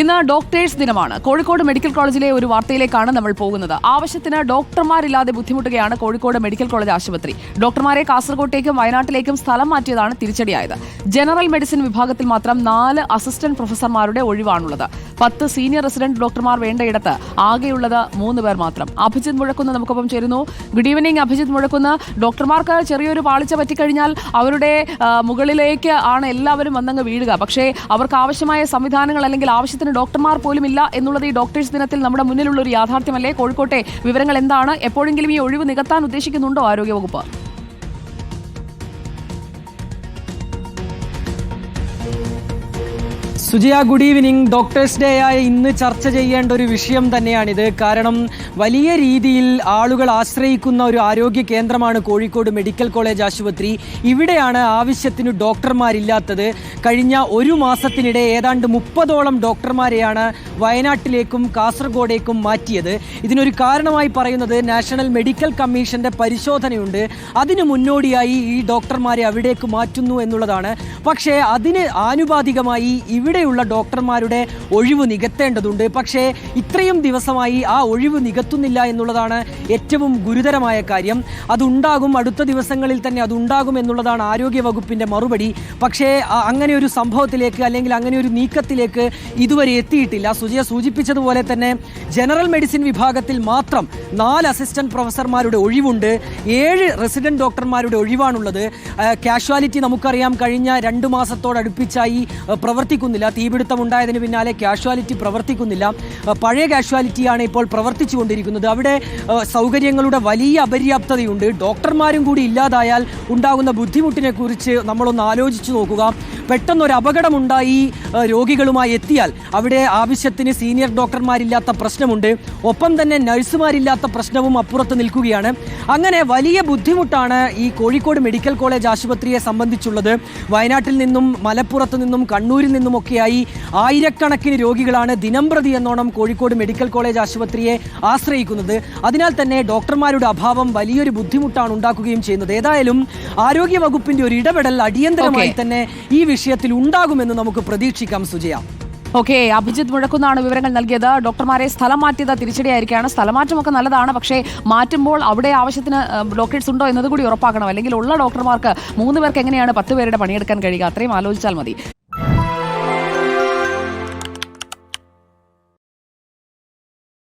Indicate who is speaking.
Speaker 1: ഇന്ന് ഡോക്ടേഴ്സ് ദിനമാണ്. കോഴിക്കോട് മെഡിക്കൽ കോളേജിലെ ഒരു വാർത്തയിലേക്കാണ് നമ്മൾ പോകുന്നത്. ആവശ്യത്തിന് ഡോക്ടർമാരില്ലാതെ ബുദ്ധിമുട്ടുകയാണ് കോഴിക്കോട് മെഡിക്കൽ കോളേജ് ആശുപത്രി. ഡോക്ടർമാരെ കാസർകോട്ടേക്കും വയനാട്ടിലേക്കും സ്ഥലം മാറ്റിയതാണ് തിരിച്ചടിയായത്. ജനറൽ മെഡിസിൻ വിഭാഗത്തിൽ മാത്രം നാല് അസിസ്റ്റന്റ് പ്രൊഫസർമാരുടെ ഒഴിവാണുള്ളത്. പത്ത് സീനിയർ റെസിഡന്റ് ഡോക്ടർമാർ വേണ്ടയിടത്ത് ആകെയുള്ളത് മൂന്ന് പേർ മാത്രം. അഭിജിത് മുഴക്കുന്ന് നമുക്കൊപ്പം ചേരുന്നു. Good evening Abhijith Muzhakkunnu. ഡോക്ടർമാർക്ക് ചെറിയൊരു പാളിച്ച പറ്റിക്കഴിഞ്ഞാൽ അവരുടെ മുകളിലേക്ക് ആണ് എല്ലാവരും വന്നങ്ങ് വീഴുക. പക്ഷേ അവർക്ക് ആവശ്യമായ സംവിധാനങ്ങൾ അല്ലെങ്കിൽ ആവശ്യത്തിന് ഡോക്ടർമാർ പോലും ഇല്ല എന്നുള്ളത് ഈ ഡോക്ടേഴ്സ് ദിനത്തിൽ നമ്മുടെ മുന്നിലുള്ള ഒരു യാഥാർത്ഥ്യമല്ലേ? കോഴിക്കോട്ടെ വിവരങ്ങൾ എന്താണ്? എപ്പോഴെങ്കിലും ഈ ഒഴിവ് നികത്താൻ ഉദ്ദേശിക്കുന്നുണ്ടോ ആരോഗ്യവകുപ്പ്?
Speaker 2: Sujiya good evening doctors day ആയ ഇന്ന് ചർച്ച ചെയ്യേണ്ട ഒരു വിഷയം തന്നെയാണിത്. കാരണം വലിയ രീതിയിൽ ആളുകൾ ആശ്രയിക്കുന്ന ഒരു ആരോഗ്യ കേന്ദ്രമാണ് കോഴിക്കോട് മെഡിക്കൽ കോളേജ് ആശുപത്രി. ഇവിടെയാണ് ആവശ്യത്തിന് ഡോക്ടർമാരില്ലാത്തത്. കഴിഞ്ഞ ഒരു മാസത്തിനിടെ ഏതാണ്ട് മുപ്പതോളം ഡോക്ടർമാരെയാണ് വയനാട്ടിലേക്കും കാസർഗോഡേക്കും മാറ്റിയത്. ഇതിനൊരു കാരണമായി പറയുന്നത് നാഷണൽ മെഡിക്കൽ കമ്മീഷന്റെ പരിശോധനയുണ്ട്. അതിന് മുന്നോടിയായി ഈ ഡോക്ടർമാരെ അവിടേക്ക് മാറ്റുന്നു എന്നുള്ളതാണ്. പക്ഷേ അതിന് ആനുപാതികമായി ഇവിടെയുള്ള ഡോക്ടർമാരുടെ ഒഴിവ് നികത്തേണ്ടതുണ്ട്. പക്ഷേ ഇത്രയും ദിവസമായി ആ ഒഴിവ് നികത്തുന്നില്ല എന്നുള്ളതാണ് ഏറ്റവും ഗുരുതരമായ കാര്യം. അതുണ്ടാകും അടുത്ത ദിവസങ്ങളിൽ തന്നെ അതുണ്ടാകും എന്നുള്ളതാണ് ആരോഗ്യ വകുപ്പിന്റെ മറുപടി. പക്ഷേ അങ്ങനെ ഒരു സംഭവത്തിലേക്ക് അല്ലെങ്കിൽ അങ്ങനെ ഒരു നീക്കത്തിലേക്ക് ഇതുവരെ എത്തിയിട്ടില്ല. സുജയ സൂചിപ്പിച്ചതുപോലെ തന്നെ ജനറൽ മെഡിസിൻ വിഭാഗത്തിൽ മാത്രം നാല് അസിസ്റ്റന്റ് പ്രൊഫസർമാരുടെ ഒഴിവുണ്ട്. ഏഴ് റെസിഡന്റ് ഡോക്ടർമാരുടെ ഒഴിവാണുള്ളത്. കാഷ്വാലിറ്റി നമുക്കറിയാം കഴിഞ്ഞ രണ്ട് മാസത്തോടടുപ്പിച്ചായി ആ, പ്രവർത്തിക്കുന്നില്ല തീപിടുത്തം ഉണ്ടായതിന് പിന്നാലെ കാഷ്വാലിറ്റി പ്രവർത്തിക്കുന്നില്ല. പഴയ കാഷ്വാലിറ്റിയാണ് ഇപ്പോൾ പ്രവർത്തിച്ചുകൊണ്ടിരിക്കുന്നത്. അവിടെ സൗകര്യങ്ങളുടെ വലിയ അപര്യാപ്തതയുണ്ട്. ഡോക്ടർമാരും കൂടി ഇല്ലാതായാൽ ഉണ്ടാകുന്ന ബുദ്ധിമുട്ടിനെ കുറിച്ച് നമ്മളൊന്ന് ആലോചിച്ചു നോക്കുക. പെട്ടെന്നൊരു അപകടമുണ്ടായി രോഗികളുമായി എത്തിയാൽ അവിടെ ആവശ്യത്തിന് സീനിയർ ഡോക്ടർമാരില്ലാത്ത പ്രശ്നമുണ്ട്. ഒപ്പം തന്നെ നഴ്സുമാരില്ലാത്ത പ്രശ്നവും അപ്പുറത്ത് നിൽക്കുകയാണ്. അങ്ങനെ വലിയ ബുദ്ധിമുട്ടാണ് ഈ കോഴിക്കോട് മെഡിക്കൽ കോളേജ് ആശുപത്രിയെ സംബന്ധിച്ചുള്ളത്. വയനാട്ടിൽ നിന്നും മലപ്പുറത്ത് നിന്നും കണ്ണൂരിൽ നിന്നുമൊക്കെയായി ആയിരക്കണക്കിന് രോഗികളാണ് ദിനംപ്രതി എന്നോണം കോഴിക്കോട് മെഡിക്കൽ കോളേജ് ആശുപത്രിയെ ആശ്രയിക്കുന്നത്. അതിനാൽ തന്നെ ഡോക്ടർമാരുടെ അഭാവം വലിയൊരു ബുദ്ധിമുട്ടാണ് ഉണ്ടാക്കുകയും ചെയ്യുന്നത്. ഏതായാലും ആരോഗ്യ വകുപ്പിന്റെ ഒരു ഇടപെടൽ അടിയന്തരമായി തന്നെ ഈ വിഷയത്തിൽ ഉണ്ടാകുമെന്ന് നമുക്ക് പ്രതീക്ഷിക്കാം സുജയ.
Speaker 1: ഓക്കെ അഭിജിത്ത് മുഴക്കുന്നാണ് വിവരങ്ങൾ നൽകിയത്. ഡോക്ടർമാരെ സ്ഥലം മാറ്റിയത് തിരിച്ചടിയായിരിക്കുകയാണ് സ്ഥലമാറ്റമൊക്കെ നല്ലതാണ് പക്ഷേ മാറ്റുമ്പോൾ അവിടെ ആവശ്യത്തിന് ഡോക്ടേഴ്സ് ഉണ്ടോ എന്നത് കൂടി ഉറപ്പാക്കണം. അല്ലെങ്കിൽ ഉള്ള ഡോക്ടർമാർക്ക് മൂന്ന് പേർക്ക് എങ്ങനെയാണ് പത്ത് പേരുടെ പണിയെടുക്കാൻ കഴിയുക? അത്രയും ആലോചിച്ചാൽ മതി.